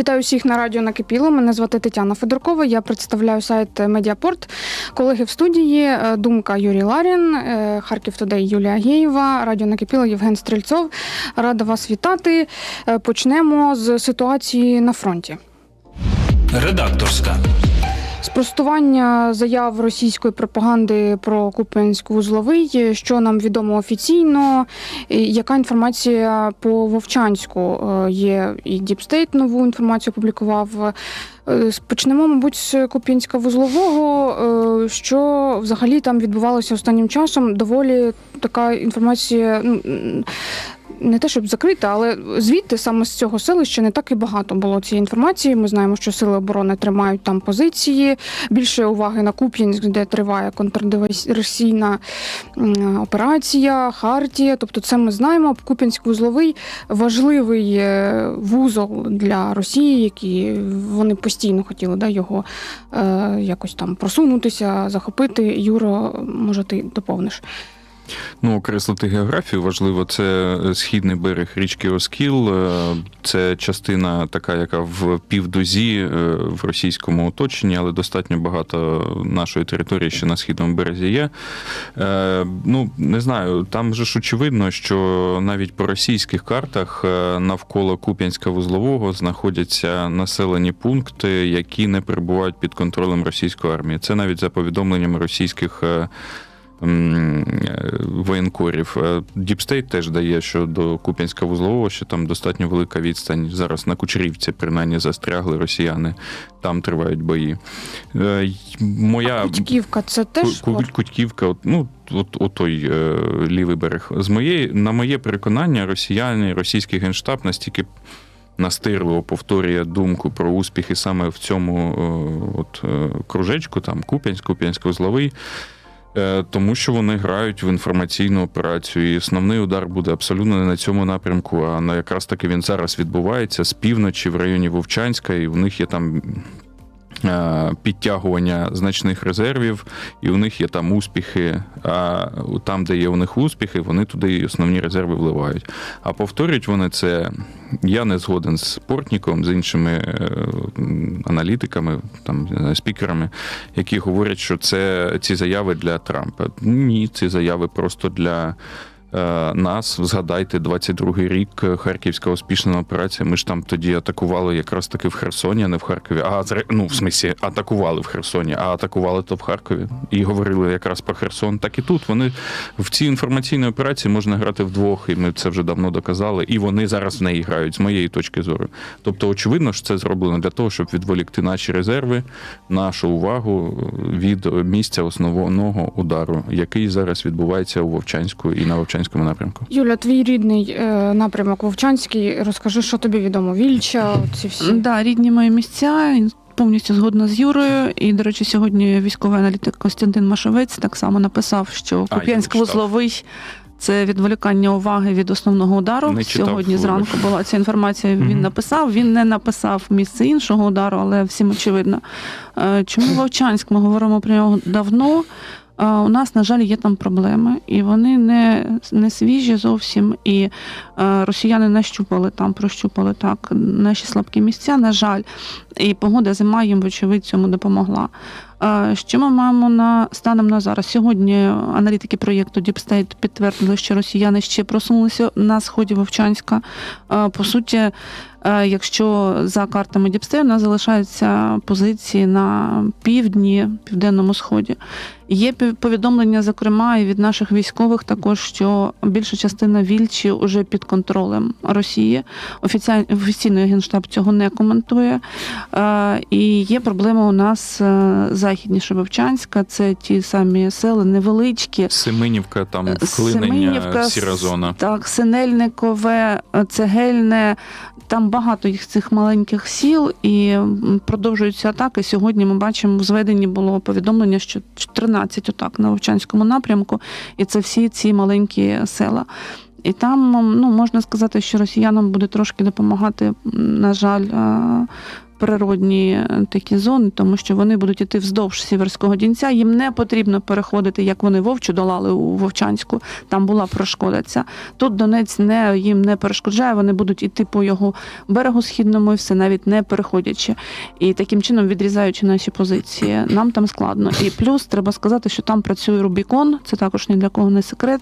Вітаю всіх на радіо Накипіло. Мене звати Тетяна Федоркова. Я представляю сайт Медіапорт. Колеги в студії е, Думка Юрій Ларін, е, Харків Тодей Юлія Геєва, Радіо Накипіло Євген Стрільцов. Рада вас вітати. Е, Почнемо з ситуації на фронті. Редакторська. Спростування заяв російської пропаганди про Купенськ-Вузловий, що нам відомо офіційно, яка інформація по Вовчанську Е, є і Діпстейт нову інформацію опублікував. Е, Почнемо, мабуть, з Куп'янська вузлового. Е, Що взагалі там відбувалося останнім часом? Доволі така інформація. ну, Не те, щоб закрита, але звідти саме з цього селища не так і багато було цієї інформації. Ми знаємо, що сили оборони тримають там позиції. Більше уваги на Куп'янськ, де триває контрдиверсійна операція, Хартія. Тобто, це ми знаємо. Куп'янськ вузловий важливий е, вузол для Росії, які вони постійно хотіли да, його е, якось там просунутися, захопити. Юро, може, ти доповниш. Ну, окреслити географію важливо. Це східний берег річки Оскіл. Е, Це частина така, яка в півдузі е, в російському оточенні, але достатньо багато нашої території ще на східному березі є. Е, Ну, не знаю, там же ж очевидно, що навіть по російських картах е, навколо Куп'янська вузлового знаходяться населені пункти, які не перебувають під контролем російської армії. Це навіть за повідомленнями російських. Е, воєнкорів. Діпстейт теж дає, що до Куп'янська вузлового, що там достатньо велика відстань. Зараз на Кучерівці, принаймні, застрягли росіяни, там тривають бої. Е, Моя Кутьківка це теж Ку- Ку- Кутьківка, ну, от, от той е, лівий берег. З моєї, на моє переконання, росіяни, російський генштаб настільки настирливо повторює думку про успіхи саме в цьому е, от, е, кружечку, там Куп'янськ, Куп'янськ-Узловий. Е, Тому що вони грають в інформаційну операцію, і основний удар буде абсолютно не на цьому напрямку, а на якраз таки він зараз відбувається з півночі в районі Вовчанська, і в них є там підтягування значних резервів, і у них є там успіхи. А там, де є у них успіхи, вони туди і основні резерви вливають. А повторюють вони це. Я не згоден з Портніком, з іншими е, аналітиками, там спікерами, які говорять, що це ці заяви для Трампа. Ні, ці заяви просто для. Е, Нас згадайте 22-й рік е, Харківська успішна операція. Ми ж там тоді атакували якраз таки в Херсоні, а не в Харкові. А ну в смислі, атакували в Херсоні, а атакували то в Харкові. І говорили якраз про Херсон. Так і тут вони в цій інформаційній операції можна грати вдвох, і ми це вже давно доказали. І вони зараз в неї грають з моєї точки зору. Тобто, очевидно, що це зроблено для того, щоб відволікти наші резерви, нашу увагу від місця основного удару, який зараз відбувається у Вовчанську і на Вовчанському напрямку. Юля, твій рідний е, напрямок Вовчанський. Розкажи, що тобі відомо. Вільча, ці всі. Да, рідні мої місця. Повністю згодна з Юрою. І, до речі, сьогодні військовий аналітик Костянтин Машовець так само написав, що Куп'янськ вузловий це відволікання уваги від основного удару. Не читав, Сьогодні вибач. зранку була ця інформація. Він Мгм. написав. Він не написав місце іншого удару, але всім очевидно. Е, Чому Вовчанськ? Ми говоримо про нього давно. У нас, на жаль, є там проблеми, і вони не, не свіжі зовсім. І е, росіяни нащупали там, прощупали так наші слабкі місця, на жаль. І погода зима їм, вочевидь, цьому допомогла. Що ми маємо на станом на зараз? Сьогодні аналітики проєкту Deep State підтвердили, що росіяни ще просунулися на сході Вовчанська. По суті, е, якщо за картами Deep State, у нас залишаються позиції на півдні, південному сході. Є повідомлення, зокрема, і від наших військових також, що більша частина Вільчі вже під контролем Росії. Офіційний генштаб цього не коментує. Е, І є проблема у нас е, західніше Вовчанська, це ті самі села невеличкі. Семенівка, там вклинення, Семенівка, сіра зона. Так, Синельникове, е, Цегельне. Там багато їх цих маленьких сіл і продовжуються атаки. Сьогодні ми бачимо, в зведенні було повідомлення, що 13 атак на Вовчанському напрямку, і це всі ці маленькі села. І там ну, можна сказати, що росіянам буде трошки допомагати, на жаль, е, природні е, такі зони, тому що вони будуть іти вздовж сіверського дінця. Їм не потрібно переходити, як вони вовчу долали у Вовчанську. Там була перешкода ця. Тут Донець не їм не перешкоджає. Вони будуть іти по його берегу східному, і все навіть не переходячи, і таким чином відрізаючи наші позиції. Нам там складно. І плюс треба сказати, що там працює Рубікон. Це також ні для кого не секрет.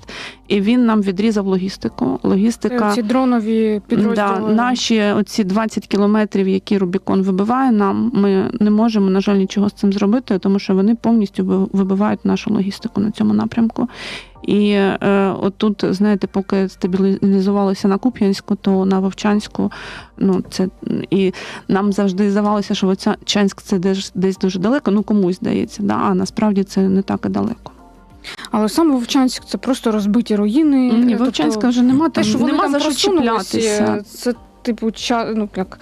І він нам відрізав логістику. Логістика. Ці дронові підрозділи. Да, наші оці 20 кілометрів, які Рубікон вибиває нам, ми не можемо, на жаль, нічого з цим зробити, тому що вони повністю вибивають нашу логістику на цьому напрямку. І е, отут, знаєте, поки стабілізувалося на Куп'янську, то на Вовчанську, ну це і нам завжди здавалося, що Вовчанськ це десь, десь дуже далеко, ну комусь здається, да, а насправді це не так і далеко. Але сам Вовчанськ це просто розбиті руїни. Ні, Тобто Вовчанська вже нема, Те, що вони нема там за що чіплятися. це типу ча, ну як.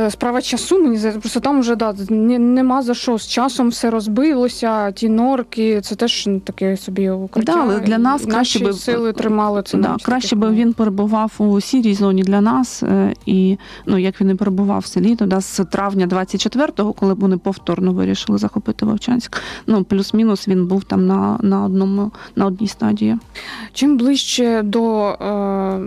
Е, Справа часу, мені здається, просто там вже да, нема за що. З часом все розбилося, ті норки, це теж ну, таке собі укриття. Да, але для нас І краще наші би- сили тримали це. Да, краще би він перебував у сірій зоні для нас, е, і ну як він і перебував в селі, тоді з травня 24-го, коли вони повторно вирішили захопити Вовчанськ. Ну плюс-мінус він був там на, на одному на одній стадії. Чим ближче до е,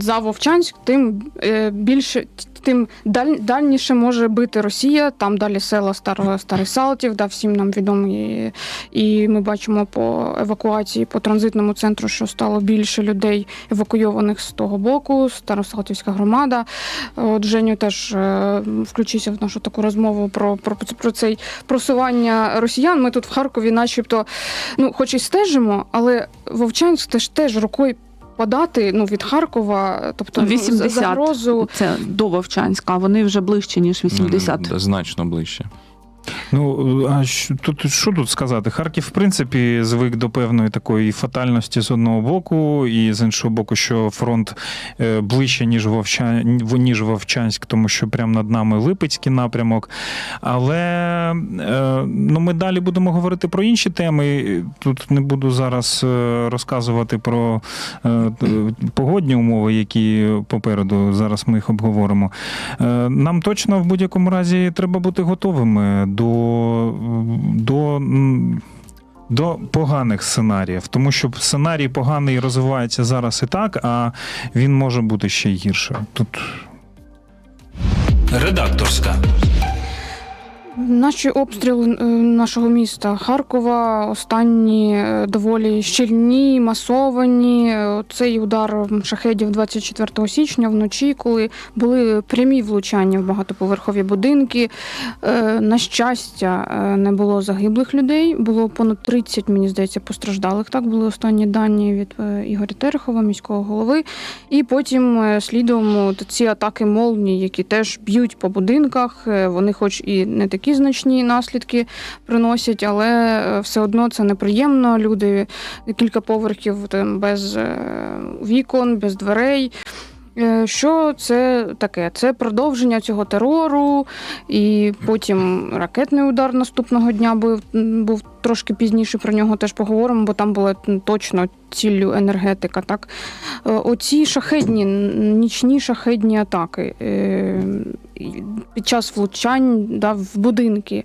за Вовчанськ, тим е, більше. Тим даль, дальніше може бити Росія, там далі села Старого Старий Салтів, да, всім нам відомі. І, ми бачимо по евакуації по транзитному центру, що стало більше людей евакуйованих з того боку, Старосалтівська громада. От Женю теж е, включився в нашу таку розмову про, про, про цей просування росіян. Ми тут в Харкові, начебто, ну, хоч і стежимо, але Вовчанськ теж теж рукою подати ну, від Харкова, тобто ну, 80. загрозу. Це до Вовчанська, а вони вже ближче ніж 80. Ну, Значно ближче. Ну а що тут що тут сказати? Харків, в принципі, звик до певної такої фатальності з одного боку, і з іншого боку, що фронт е, ближче, ніж Вовча... ніж Вовчанськ, тому що прямо над нами Липецький напрямок. Але е, ну, ми далі будемо говорити про інші теми. Тут не буду зараз е, розказувати про погодні умови, які попереду. Зараз ми їх обговоримо. Нам точно в будь-якому разі треба бути готовими до, до, до поганих сценаріїв, тому що сценарій поганий розвивається зараз і так, а він може бути ще гірше. Тут Редакторська. Наші обстріли е, нашого міста Харкова останні е, доволі щільні, масовані. Е, Цей удар шахедів 24 січня вночі, коли були прямі влучання в багатоповерхові будинки. На щастя, не було загиблих людей. Було понад 30, мені здається, постраждалих. Так були останні дані від Ігоря Терехова, міського голови. І потім слідом ці атаки молні, які теж б'ють по будинках. Вони, хоч і не такі значні наслідки приносять, але е, все одно це неприємно. Люди кілька поверхів там, без е, вікон, без дверей. Е, Що це таке? Це продовження цього терору, і потім ракетний удар наступного дня був, був трошки пізніше про нього теж поговоримо, бо там була точно ціллю енергетика. Так? Е, Оці шахедні, нічні шахедні атаки е, під час влучань да, в будинки.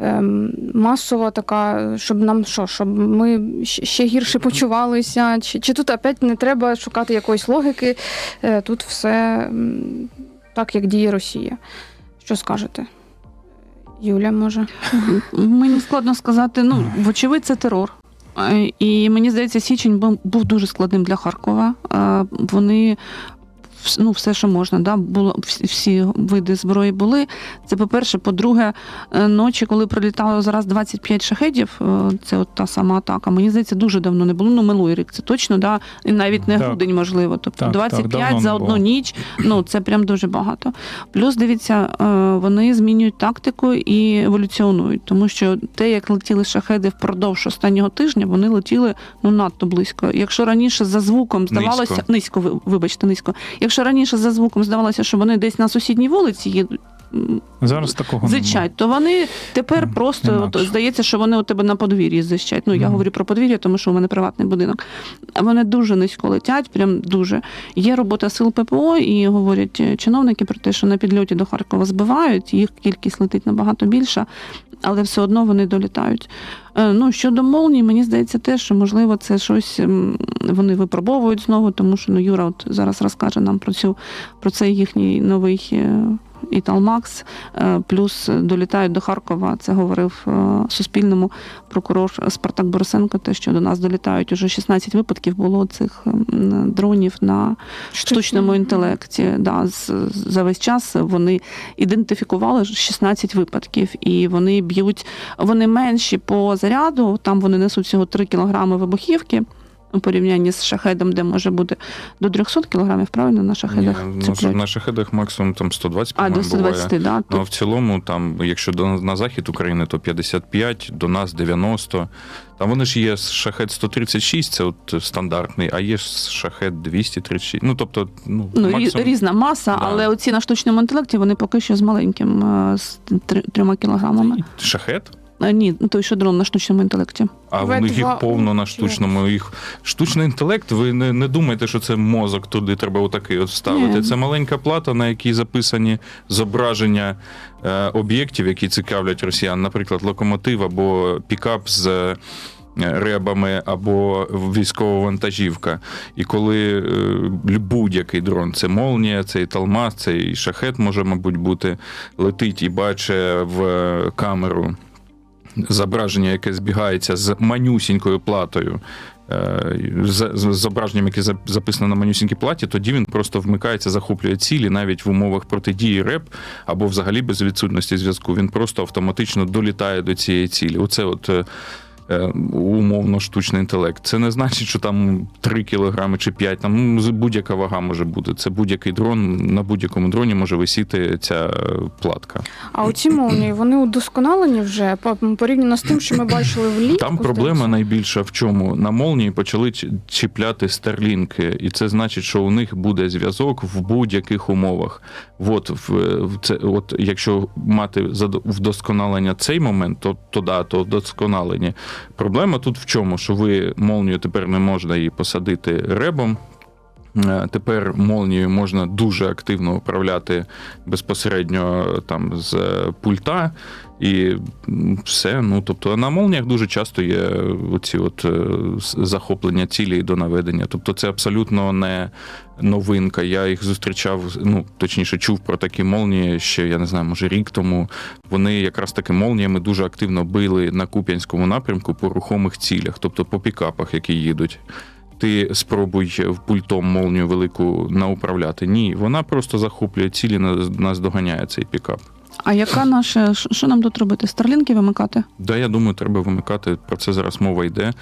Ем, Масова така, щоб нам що, щоб ми ще гірше почувалися, чи, чи тут опять не треба шукати якоїсь логіки, Е, тут все так, як діє Росія. Що скажете? Юля, може? Мені складно сказати. Ну, вочевидь, це терор. Е, І мені здається, січень був- дуже складним для Харкова. Е, Вони ну, все, що можна, да, було всі- види зброї були. Це по-перше. По-друге, е, ночі, коли прилітало зараз 25 шахедів, е, це от та сама атака. Мені здається, дуже давно не було. Ну, минулий рік це точно, да, і навіть не Так. грудень, можливо. Тобто Так, так, 25 давно за одну було. ніч. Ну, це прям дуже багато. Плюс дивіться, е, вони змінюють тактику і еволюціонують, тому що те, як летіли шахеди впродовж останнього тижня, вони летіли ну надто близько. Якщо раніше за звуком здавалося Низько. низько, вибачте, низько. Якщо раніше за звуком здавалося, що вони десь на сусідній вулиці їдуть. Зараз такого зичать, то вони тепер просто інакше. от, здається, що вони у тебе на подвір'ї зичать. Ну я Мгм. говорю про подвір'я, тому що у мене приватний будинок. Вони дуже низько летять, прям дуже. Є робота сил ППО, і говорять е, чиновники про те, що на підльоті до Харкова збивають, їх кількість летить набагато більша, але все одно вони долітають. Е, Ну щодо молнії, мені здається, те, що можливо це щось вони випробовують знову, тому що ну Юра от зараз розкаже нам про цю про цей їхній новий. Е, Італмакс, е, плюс долітають до Харкова. Це говорив е, Суспільному прокурор Спартак Борисенко. Те, що до нас долітають уже 16 випадків було цих дронів на штучному інтелекті. Да, за весь час вони ідентифікували 16 випадків, і вони б'ють, вони менші по заряду. Там вони несуть всього 3 кілограми вибухівки. У порівнянні з шахедом, де може бути до 300 кілограмів, правильно на Ні, шахедах ну, на шахедах максимум там 120, А, до по-моєму, буває. да. Ну, в цілому, там, якщо до, на захід України, то 55, до нас 90. Там вони ж є шахет 136, це от стандартний, а є ж шахет 236. Ну, тобто, ну, Ну, максимум... різна маса, Да. але оці на штучному інтелекті вони поки що з маленьким, е, з трьома кілограмами. Шахет? Ні, ну, той, що дрон на штучному інтелекті. А В2 них їх повно на штучному. Їх штучний інтелект. Ви не, не думайте, що це мозок туди треба отакий от вставити. Ні. Це маленька плата, на якій записані зображення е, об'єктів, які цікавлять росіян, наприклад, локомотив або пікап з. е, Ребами або військова вантажівка. І коли е, будь-який дрон, це молнія, це і талмаз, це і шахет може, мабуть, бути, летить і бачить в е, камеру зображення, яке збігається з манюсінькою платою. е, з зображенням, яке записано на манюсінькій платі, тоді він просто вмикається, захоплює цілі навіть в умовах протидії РЕП або взагалі без відсутності зв'язку. Він просто автоматично долітає до цієї цілі. Оце от. Е, Умовно штучний інтелект. Це не значить, що там 3 кілограми чи 5, там ну, будь-яка вага може бути. Це будь-який дрон, на будь-якому дроні може висіти ця платка. А оці молнії, вони удосконалені вже порівняно з тим, що ми бачили влітку. Там проблема здається. найбільша в чому? На молнії почали чіпляти старлінки, і це значить, що у них буде зв'язок в будь-яких умовах. От, в, в це, от якщо мати вдосконалення цей момент, то, то да, то вдосконалення. Проблема тут в чому? Що ви молнію тепер не можна її посадити ребом. Е, Тепер молнією можна дуже активно управляти безпосередньо е, там з е, пульта, і все. Ну тобто на молніях дуже часто є оці от захоплення цілі до наведення. Тобто, це абсолютно не новинка. Я їх зустрічав, ну точніше, чув про такі молнії ще, я не знаю, може рік тому. Вони якраз таки молніями дуже активно били на Куп'янському напрямку по рухомих цілях, тобто по пікапах, які їдуть. Ти спробуй пультом молнію велику науправляти. Ні, вона просто захоплює цілі, нас- нас доганяє цей пікап. А яка наша, що що нам тут робити? Старлінки вимикати? Да, я думаю, треба вимикати. Про це зараз мова йде.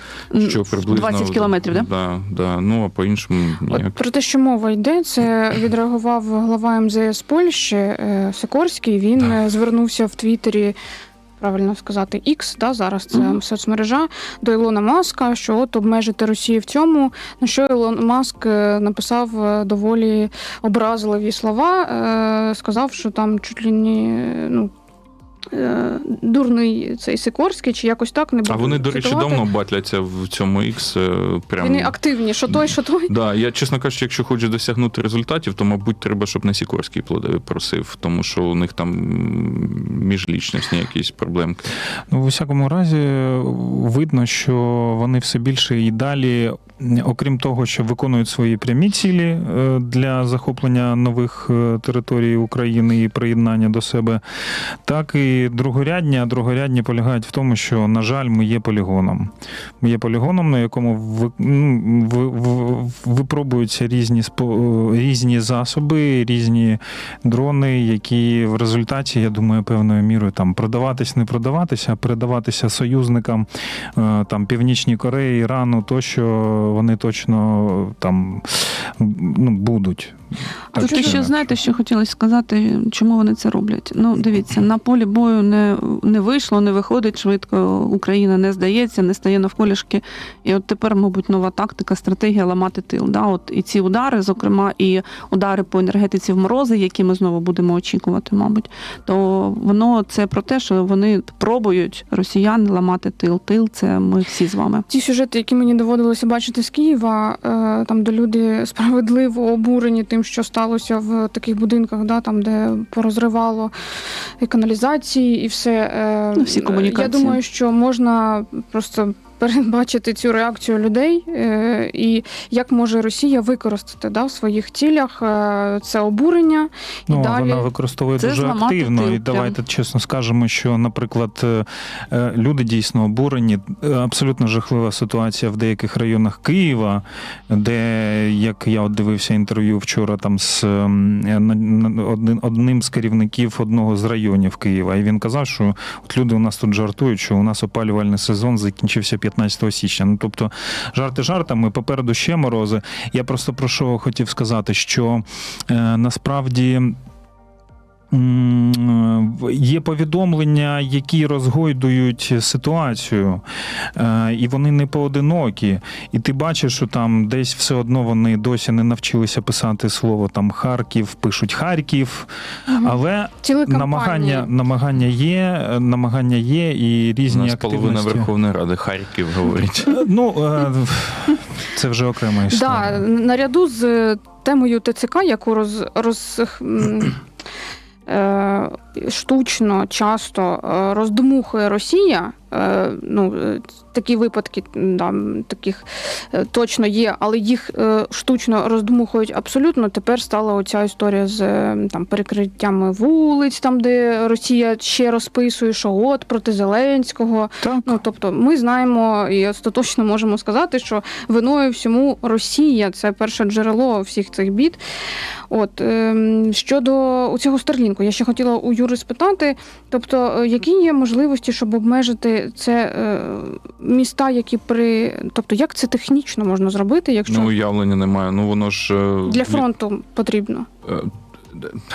Що приблизно 20 кілометрів, да? Да, да. Ну а по-іншому От про те, що мова йде, це відреагував глава МЗС Польщі е, Сикорський. Він Так. е, звернувся в Твіттері. Правильно сказати, X, да, зараз це Мгм. соцмережа до Ілона Маска, що от обмежити Росію в цьому. На що Ілон Маск е, написав е, доволі образливі слова, е, сказав, що там чуть ли не ну, дурний цей Сикорський, чи якось так не буду А вони, до речі, цитувати. давно батляться в цьому X. е, Прям... Вони активні, що той, що той. Да, я чесно кажучи, якщо хочеш досягнути результатів, то мабуть треба, щоб не Сікорський просив, тому що у них там м, міжлічностні якісь проблемки. Ну, в усякому разі, видно, що вони все більше і далі, окрім того, що виконують свої прямі цілі е, для захоплення нових е, територій України і приєднання до себе, так і другорядні, а другорядні полягають в тому, що, на жаль, ми є полігоном. Ми є полігоном, на якому ви, ну, ви, ви- випробуються різні, різні засоби, різні дрони, які в результаті, я думаю, певною мірою там продаватись, не продаватися, а передаватися союзникам е, там Північній Кореї, Ірану, тощо вони точно там ну, будуть. Так Тут ще знаєте, що хотілося сказати, чому вони це роблять. Ну, дивіться, на полі бою не, не вийшло, не виходить швидко. Україна не здається, не стає навколішки. І от тепер, мабуть, нова тактика, стратегія ламати тил. Да? От і ці удари, зокрема, і удари по енергетиці в морози, які ми знову будемо очікувати, мабуть, то воно це про те, що вони пробують росіяни ламати тил. Тил це ми всі з вами. Ті сюжети, які мені доводилося бачити з Києва, е, там, де люди справедливо обурені тим, що сталося в таких будинках, да, там, де порозривало і каналізації, і все. е, Ну, всі комунікації. Я думаю, що можна просто. Передбачити цю реакцію людей, е, і як може Росія використати да, в своїх цілях е, це обурення, і Ну, далі вона використовує Це дуже активно. тил, І давайте чесно скажемо, що, наприклад, е, люди дійсно обурені. Абсолютно жахлива ситуація в деяких районах Києва, де, як я от дивився інтерв'ю вчора там з ем, одним з керівників одного з районів Києва, і він казав, що от люди у нас тут жартують, що у нас опалювальний сезон закінчився 15 січня. Ну тобто, жарти жартами, попереду ще морози. Я просто про що хотів сказати, що е, насправді. В- Є повідомлення, які розгойдують ситуацію, е, і вони не поодинокі. І ти бачиш, що там десь все одно вони досі не навчилися писати слово там Харків, пишуть Харків, але намагання, намагання є, е, намагання є, і У різні нас половина. Верховної Ради Харків говорить. Е, Ну, е, це вже окрема Да, наряду з е, темою ТЦК, яку роз, роз, е, штучно часто е, роздмухує Росія. е, Ну, е, такі випадки м, да, м, таких е, точно є, але їх е, штучно роздмухують абсолютно. Тепер стала оця історія з е, там перекриттями вулиць, там де Росія ще розписує, що от проти Зеленського. Так. Ну тобто, ми знаємо і остаточно можемо сказати, що виною всьому Росія це перше джерело всіх цих бід. От ем, щодо у цього Старлінку, я ще хотіла у Юри спитати: тобто, які є можливості, щоб обмежити це міста, які при тобто, як це технічно можна зробити, якщо Ну, уявлення немає. Ну воно ж е, для фронту потрібно? Е,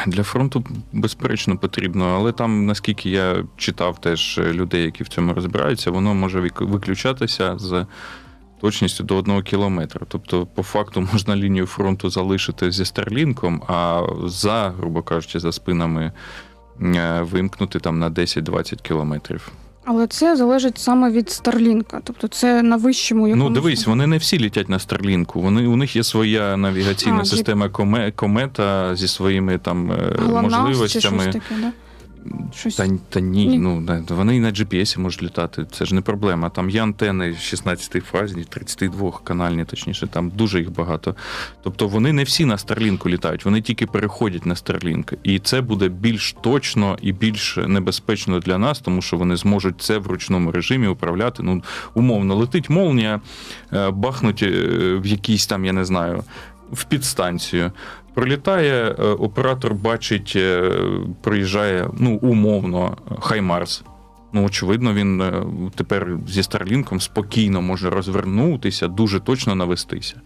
Для фронту безперечно потрібно, але там, наскільки я читав теж е, людей, які в цьому розбираються, воно може виключатися з точністю до одного кілометра. Тобто, по факту можна лінію фронту залишити зі Старлінком, а за, грубо кажучи, за спинами вимкнути там на 10-20 кілометрів. Але це залежить саме від Старлінка, тобто це на вищому якомусь... Ну, дивись, вони не всі літять на Старлінку. Вони у них є своя навігаційна А, система коме, комета зі своїми там е, можливостями. чи щось таке, да? Щось... Та, та ні, Ні. ну вони і на GPS можуть літати. Це ж не проблема. Там є антени 16 фазні, 32 канальні, точніше, там дуже їх багато. Тобто вони не всі на Старлінку літають, вони тільки переходять на Старлінк. І це буде більш точно і більш небезпечно для нас, тому що вони зможуть це в ручному режимі управляти. Ну, умовно, летить молнія, е, бахнуть е, в якийсь там, я не знаю. В підстанцію пролітає, е, оператор бачить, приїжджає ну, умовно, Хаймарс. Ну, очевидно, він е, тепер зі Старлінком спокійно може розвернутися, дуже точно навестися.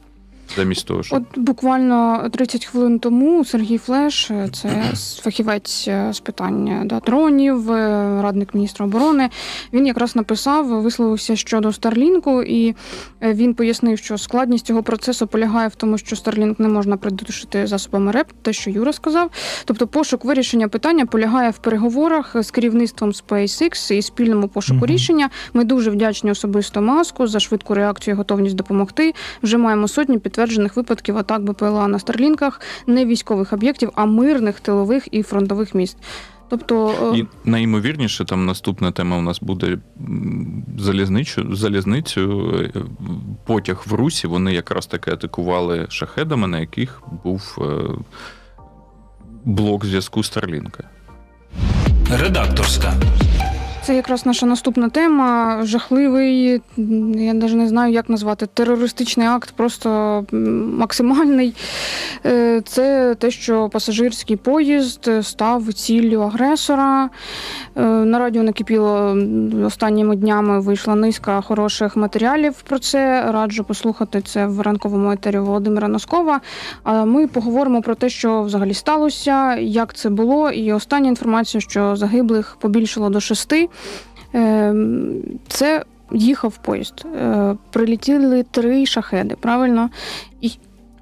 Замість того, що От буквально 30 хвилин тому Сергій Флеш, е, це фахівець е, з питань да, дронів, е, радник міністра оборони. Він якраз написав, висловився щодо Старлінку, і е, він пояснив, що складність цього процесу полягає в тому, що Старлінк не можна придушити засобами РЕП, те, що Юра сказав. Тобто, пошук вирішення питання полягає в переговорах з керівництвом SpaceX і спільному пошуку Мгм. рішення. Ми дуже вдячні особисто маску за швидку реакцію і готовність допомогти. Вже маємо сотні підтверджених випадків атак БПЛА на Старлінках, не військових об'єктів, а мирних тилових і фронтових міст. Тобто, е, і найімовірніше, там наступна тема у нас буде м, залізничу, залізницю. е, Потяг в Русі. Вони якраз таки атакували шахедами, на яких був е, блок зв'язку Старлінка. Редакторська. Це якраз наша наступна тема. Жахливий, я навіть не знаю, як назвати, терористичний акт, просто максимальний. Е, Це те, що пасажирський поїзд став ціллю агресора. Е, На радіо накипіло останніми днями вийшла низка хороших матеріалів про це. Раджу послухати це в ранковому етері Володимира Носкова. А ми поговоримо про те, що взагалі сталося, як це було, і остання інформація, що загиблих побільшало до шести. Ем, Це їхав поїзд. Е, Прилетіли три шахеди, правильно? І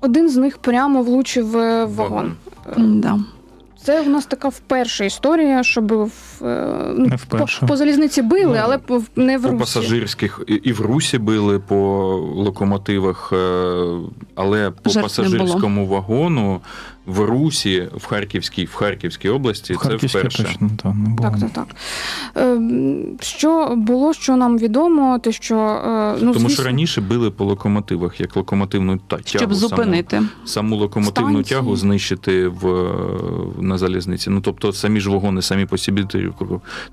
один з них прямо влучив е, в вагон. Да. Це в нас така вперше історія, щоб в, е, ну, Не вперше. По, по залізниці били, Ну, але не в По Русі. пасажирських і- і в Русі били по локомотивах, але по Жертв пасажирському вагону в Русі, в Харківській, в Харківській області, В це вперше. точно та, не було. Так, так, так. Ем, Що було, що нам відомо, те, що е, ну, Тому що раніше били по локомотивах, як локомотивну та- тягу. Щоб саму. зупинити. саму локомотивну Станції. тягу знищити в, на залізниці. Ну тобто самі ж вагони, самі по собі ти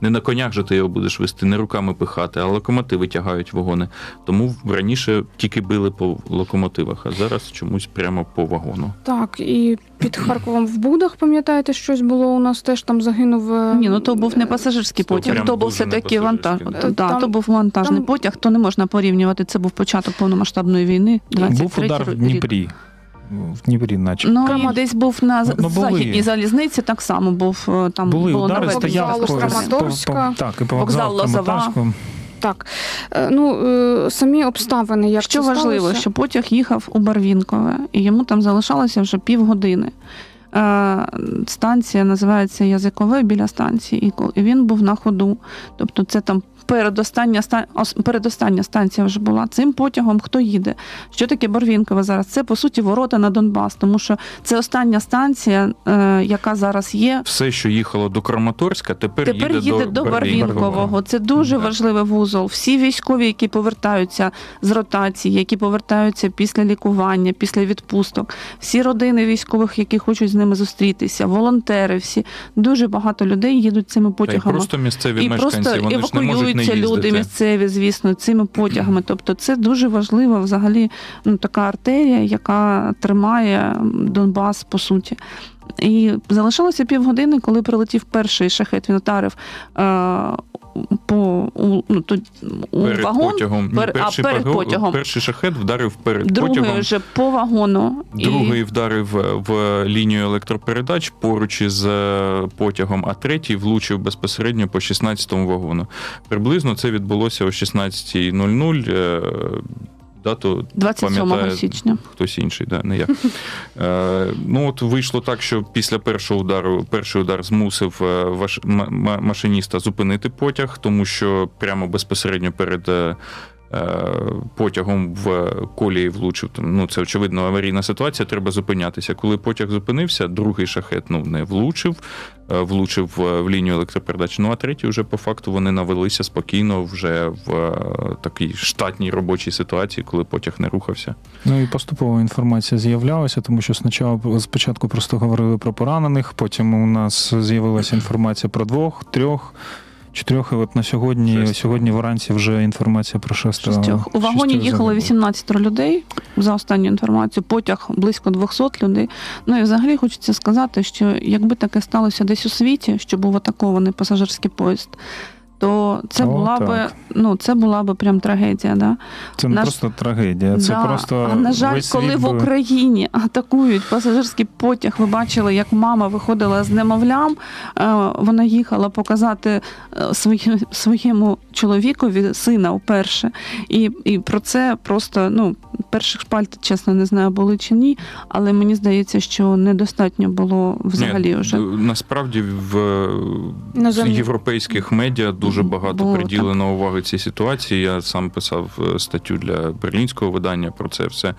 не на конях же ти його будеш вести, не руками пихати, а локомотиви тягають вагони. Тому раніше тільки били по локомотивах, а зараз чомусь прямо по вагону. Так, і під Харковом в Будах, пам'ятаєте, щось було у нас теж там загинув. е, Ні, ну то був не пасажирський потяг, то був все-таки вантаж. пасажирський, да. да, Там- то був вантажний там- потяг, то не можна порівнювати. Це був початок повномасштабної війни. 23 Був удар в. Дніпрі. В Дніпрі, наче. Ну і десь був на Ну, були. західній залізниці, так само був е, там Були було удари, вокзалу по, по- по- так, і по Вокзал вокзалу Лозова. Так. Е, Ну, е, самі обставини, як Що важливо, сталося? що потяг їхав у Барвінкове, і йому там залишалося вже півгодини. Е, Станція називається Язикове біля станції, і він був на ходу. Тобто, це там передостання ста- ос- передостання станція вже була. Цим потягом хто їде? Що таке Барвінкове зараз? Це по суті ворота на Донбас, тому що це остання станція, е, яка зараз є. Все, що їхало до Краматорська, тепер, Тепер їде до Барвінкового. Це дуже Так. важливий вузол. Всі військові, які повертаються з ротації, які повертаються після лікування, після відпусток, всі родини військових, які хочуть з ними зустрітися, волонтери, всі дуже багато людей їдуть цими Та й потягами. просто місцеві І мешканці, просто вони ж не можуть їздити. люди місцеві, звісно, цими потягами. Тобто, це дуже важлива взагалі ну, така артерія, яка тримає Донбас по суті. І залишилося півгодини, коли прилетів перший шахет, він вдарив е, по у, ну, то, у Перед вагон, потягом. Пер- а, перший, перед паго- потягом. перший шахет вдарив перед другий потягом. вже по вагону. Другий вдарив в лінію електропередач поруч із е, потягом, а третій влучив безпосередньо по 16-му вагону. Приблизно це відбулося о 16.00. е, Дату 27 пам'ятає січня. хтось інший, да, не я. Е, ну от вийшло так, що після першого удару перший удар змусив е, ваш, машиніста зупинити потяг, тому що прямо безпосередньо перед. Е, Потягом в колії влучив. Ну, це очевидно аварійна ситуація, треба зупинятися. Коли потяг зупинився, другий шахет ну, не влучив, е, влучив в, в лінію електропередач. Ну а третій вже по факту вони навелися спокійно вже в е, такій штатній робочій ситуації, коли потяг не рухався. Ну і поступово інформація з'являлася, тому що спочатку, спочатку просто говорили про поранених, потім у нас з'явилася інформація про двох, трьох, чотирьох. І от на сьогодні, Шестеро. сьогодні вранці вже інформація про шестеро. Шестьох. У вагоні шістьох їхало загиблих. 18 людей за останню інформацію. Потяг близько 200 людей. Ну і взагалі хочеться сказати, що якби таке сталося десь у світі, що був атакований пасажирський поїзд, то це О, була так. би ну це була би прям трагедія. Да? Це не Наш- просто трагедія, це Да. просто а на жаль, весь коли в би- Україні атакують пасажирський потяг, ви бачили, як мама виходила з немовлям. е, Вона їхала показати е, своє- своєму чоловікові сина вперше. І, і про це просто ну перших шпальт, чесно, не знаю, були чи ні, але мені здається, що недостатньо було взагалі Ні, вже. насправді в Іноземні. європейських медіа дуже багато Було приділено уваги цій ситуації. Я сам писав е, статтю для берлінського видання про це все.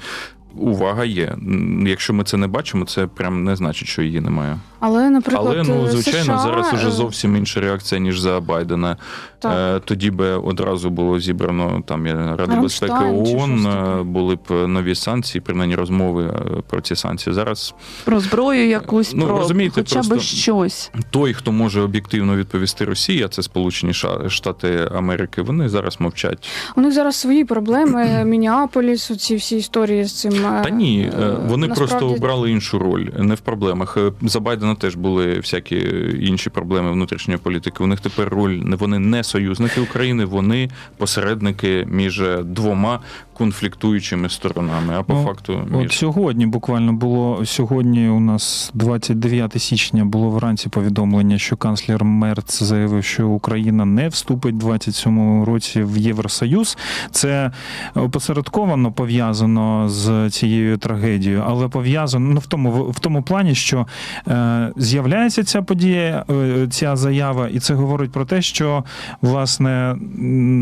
Увага є. Якщо ми це не бачимо, це прям не значить, що її немає. Але, наприклад, Але ну е, звичайно, США, зараз уже е, зовсім інша реакція ніж за Байдена. Так. Е, Тоді би одразу було зібрано там Ради безпеки ООН, були б нові санкції, принаймні розмови про ці санкції. Зараз Про зброю якусь, Ну, про розумієте, хоча б щось. той, хто може об'єктивно відповісти Росії, а це Сполучені Штати Америки, вони зараз мовчать. У них зараз свої проблеми. Мініаполіс, ці всі історії з цим. Та ні, вони насправді- просто обрали іншу роль, не в проблемах. За Байдена теж були всякі інші проблеми внутрішньої політики. У них тепер роль вони не союзники України, вони посередники між двома конфліктуючими сторонами. А по Ну, факту От сьогодні буквально було сьогодні. У нас 29 січня було вранці повідомлення, що канцлер Мерц заявив, що Україна не вступить в 27-му році в Євросоюз. Це опосередковано пов'язано з цією трагедією, але пов'язано ну, в тому в тому плані, що е, з'являється ця подія, е, ця заява, і це говорить про те, що власне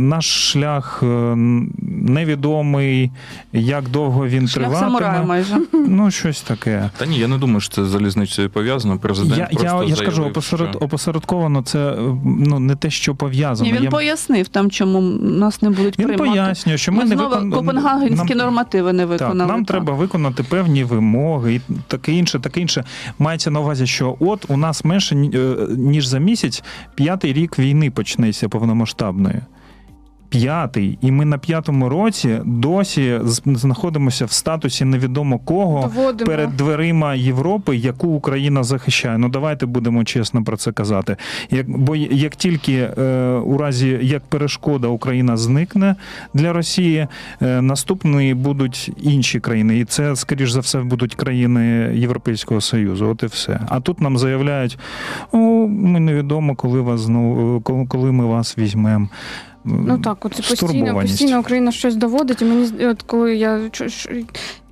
наш шлях е, невідомий, як довго він Шлях самурая триватиме. майже. Ну, щось таке. та ні, я не думаю, що це з залізницею пов'язано. Президент Я, просто я, я ж кажу, заявив, опосеред, що- опосередковано це ну, не те, що пов'язано. Ні, він я... пояснив там, чому нас не будуть він приймати. пояснює, що ми, Ми не знову викон... копенгагенські нам... нормативи не Так, виконали. нам треба виконати певні вимоги і таке інше, таке інше. Мається на увазі, що от у нас менше ні- е, ніж за місяць п'ятий рік війни почнеться повномасштабної. П'ятий, і ми на п'ятому році досі знаходимося в статусі невідомо кого доводимо. перед дверима Європи, яку Україна захищає. Ну давайте будемо чесно про це казати. Як бо як тільки е, у разі як перешкода Україна зникне для Росії, е, наступні будуть інші країни, і це скоріш за все будуть країни Європейського Союзу. От і все. А тут нам заявляють: о, ми невідомо, коли вас знову коли, коли ми вас візьмемо. Ну так, оце постійно, Стурбованість. постійно Україна щось доводить. І мені от коли я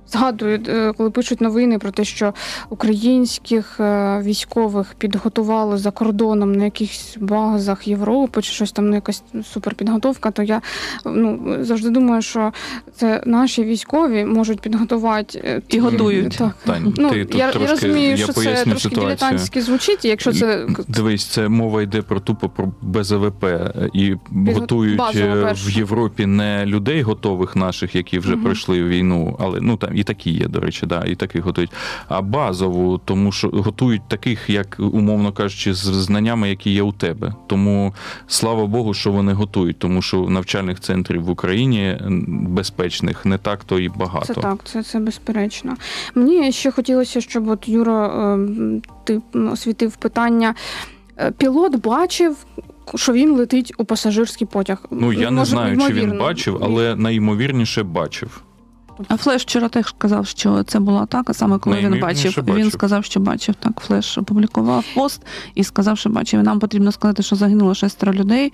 ч- ш- згадую, е, коли пишуть новини про те, що українських е, військових підготували за кордоном на якихось базах Європи чи щось там, ну, якась суперпідготовка, то я ну завжди думаю, що це наші військові можуть підготувати е, І готують. Так. Тань, Ну, ти тут я, трошки, я розумію, що це поясню трошки ситуацію. дилетантськи звучить, якщо це Дивись, це мова йде про тупо про БЗВП і готують базово е, в Європі не людей готових наших, які вже Мгм. пройшли війну, але ну там і такі є, до речі, да, і таких готують. А базову, тому що готують таких, як умовно кажучи, з знаннями, які є у тебе. Тому слава Богу, що вони готують, тому що навчальних центрів в Україні безпечних не так то і багато. Це так, це, це безперечно. Мені ще хотілося, щоб от Юра, ем, ти освітив питання. Е, Пілот бачив, що він летить у пасажирський потяг. Ну я не Може, знаю, чи він бачив, але найімовірніше бачив. А Флеш вчора теж сказав, що це була атака, саме коли він Найімовірніше бачив. Він сказав, що бачив. Так, Флеш опублікував пост і сказав, що бачив. Нам потрібно сказати, що загинуло шестеро людей.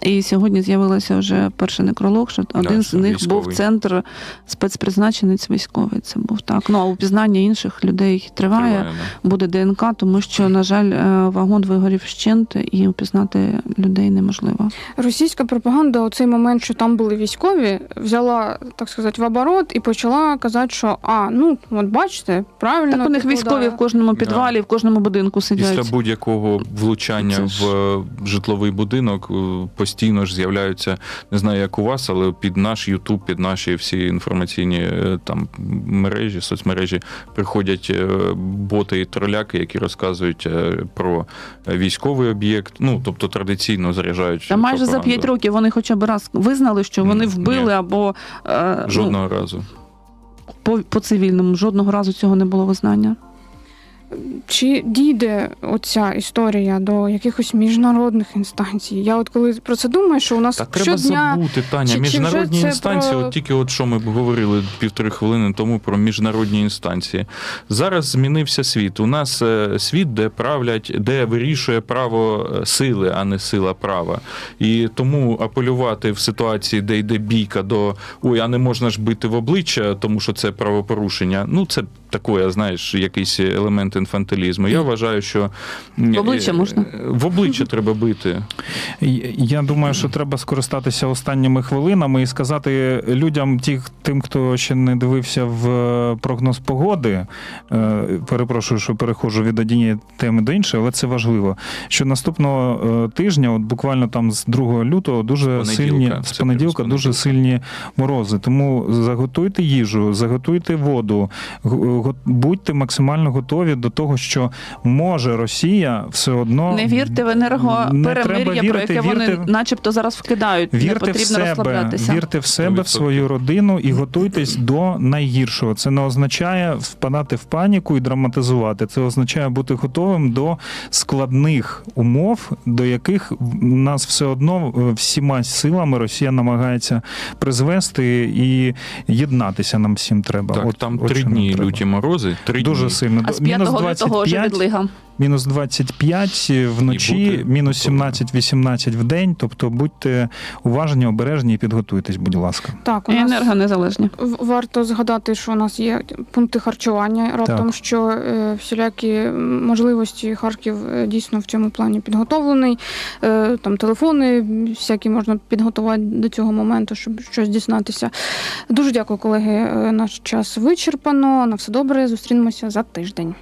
І сьогодні з'явилося вже перший некролог, що один з них військовий. був центр спецпризначенець військовий. Це був так. Ну а упізнання інших людей триває. Триває, да. Буде ДНК, тому що, на жаль, е, вагон вигорів вщент і упізнати людей неможливо. Російська пропаганда у цей момент, що там були військові, взяла, так сказати, в оборот і почала казати, що а, ну от бачите, правильно. Так у них типу, військові да. в кожному підвалі, в кожному будинку сидять. Після будь-якого влучання ж- в е, житловий будинок е, постійно ж з'являються, не знаю, як у вас, але під наш Ютуб, під наші всі інформаційні е, там мережі, соцмережі приходять боти і троляки, які розказують про військовий об'єкт. Ну тобто традиційно заряджають. Та майже за пропаганду. 5 років вони хоча б раз визнали, що вони Ні. вбили або е, Жодного разу. По, по цивільному. Жодного разу цього не було визнання. Чи дійде оця історія до якихось міжнародних інстанцій? Я от коли про це думаю, що у нас Та треба забути, Таня. Чи- чи міжнародні це інстанції, про- от тільки от що ми говорили півтори хвилини тому про міжнародні інстанції. Зараз змінився світ. У нас е, світ, де правлять, де вирішує право е, сили, а не сила права. І тому апелювати в ситуації, де йде бійка до ой, а не можна ж бити в обличчя, тому що це правопорушення. Ну це такое, знаєш, якийсь елемент інфантилізму. Я вважаю, що В обличчя можна? в обличчя треба бити. Я думаю, що треба скористатися останніми хвилинами і сказати людям, ті, тим, хто ще не дивився в е, прогноз погоди. е, Перепрошую, що переходжу від однієї теми до іншої, але це важливо. Що наступного е, тижня, от буквально там з 2 лютого, дуже Понеділка, сильні з понеділка, дуже сильні морози. Тому заготуйте їжу, заготуйте воду, будьте максимально готові до того, що може Росія все одно Не вірте в Не енергоперемир'я, про яке вони начебто зараз вкидають. не Вірте в себе, розслаблятися. вірте в себе, в свою родину і готуйтесь до найгіршого. Це не означає впадати в паніку і драматизувати. Це означає бути готовим до складних умов, до яких нас все одно е, всіма силами Росія намагається призвести і єднатися нам всім треба. Так, От- там от три дні люті морози, три Дуже дні. сильно. А з 5 лютого вже 25, відлига. Мінус 25 вночі, мінус готовими. 17-18 в день. Тобто будьте уважні, обережні і підготуйтесь, будь ласка. Так, у І нас енергонезалежні. варто згадати, що у нас є пункти харчування. Раптом Так. що е, всілякі можливості Харків е, дійсно в цьому плані підготовлений. Е, Там телефони всякі можна підготувати до цього моменту, щоб щось дізнатися. Дуже дякую, колеги. Е, Наш час вичерпано. На все добре. Зустрінемося за тиждень.